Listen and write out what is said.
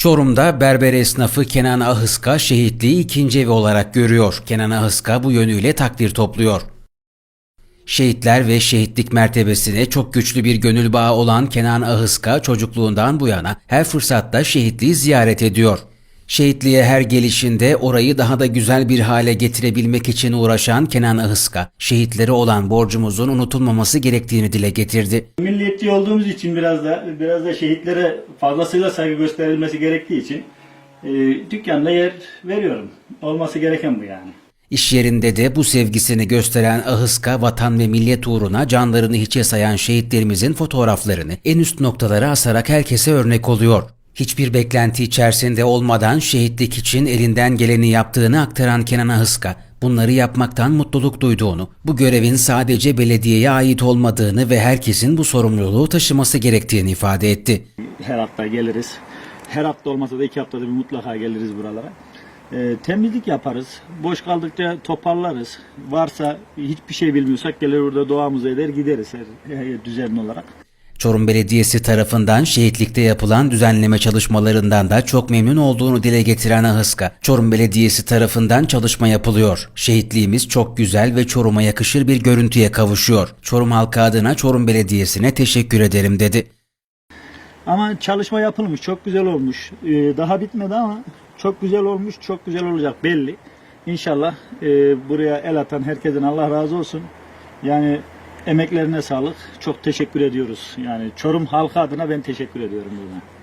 Çorum'da berber esnafı Kenan Ahıska şehitliği ikinci evi olarak görüyor. Kenan Ahıska bu yönüyle takdir topluyor. Şehitler ve şehitlik mertebesine çok güçlü bir gönül bağı olan Kenan Ahıska çocukluğundan bu yana her fırsatta şehitliği ziyaret ediyor. Şehitliğe her gelişinde orayı daha da güzel bir hale getirebilmek için uğraşan Kenan Ahıska, şehitlere olan borcumuzun unutulmaması gerektiğini dile getirdi. Milliyetçi olduğumuz için biraz da biraz da şehitlere fazlasıyla saygı gösterilmesi gerektiği için e, dükkanda yer veriyorum. Olması gereken bu yani. İş yerinde de bu sevgisini gösteren Ahıska vatan ve millet uğruna canlarını hiçe sayan şehitlerimizin fotoğraflarını en üst noktalara asarak herkese örnek oluyor. Hiçbir beklenti içerisinde olmadan şehitlik için elinden geleni yaptığını aktaran Kenan Ahıska, bunları yapmaktan mutluluk duyduğunu, bu görevin sadece belediyeye ait olmadığını ve herkesin bu sorumluluğu taşıması gerektiğini ifade etti. Her hafta geliriz. Her hafta olmasa da iki haftada bir mutlaka geliriz buralara. E, temizlik yaparız. Boş kaldıkça toparlarız. Varsa hiçbir şey bilmiyorsak gelir burada duamızı eder gideriz her, her düzenli olarak. Çorum Belediyesi tarafından şehitlikte yapılan düzenleme çalışmalarından da çok memnun olduğunu dile getiren Ahıska, Çorum Belediyesi tarafından çalışma yapılıyor. Şehitliğimiz çok güzel ve Çorum'a yakışır bir görüntüye kavuşuyor. Çorum halkı adına Çorum Belediyesi'ne teşekkür ederim dedi. Ama çalışma yapılmış, çok güzel olmuş. Ee, daha bitmedi ama çok güzel olmuş, çok güzel olacak belli. İnşallah e, buraya el atan herkesin Allah razı olsun. Yani emeklerine sağlık. Çok teşekkür ediyoruz. Yani Çorum halkı adına ben teşekkür ediyorum buradan.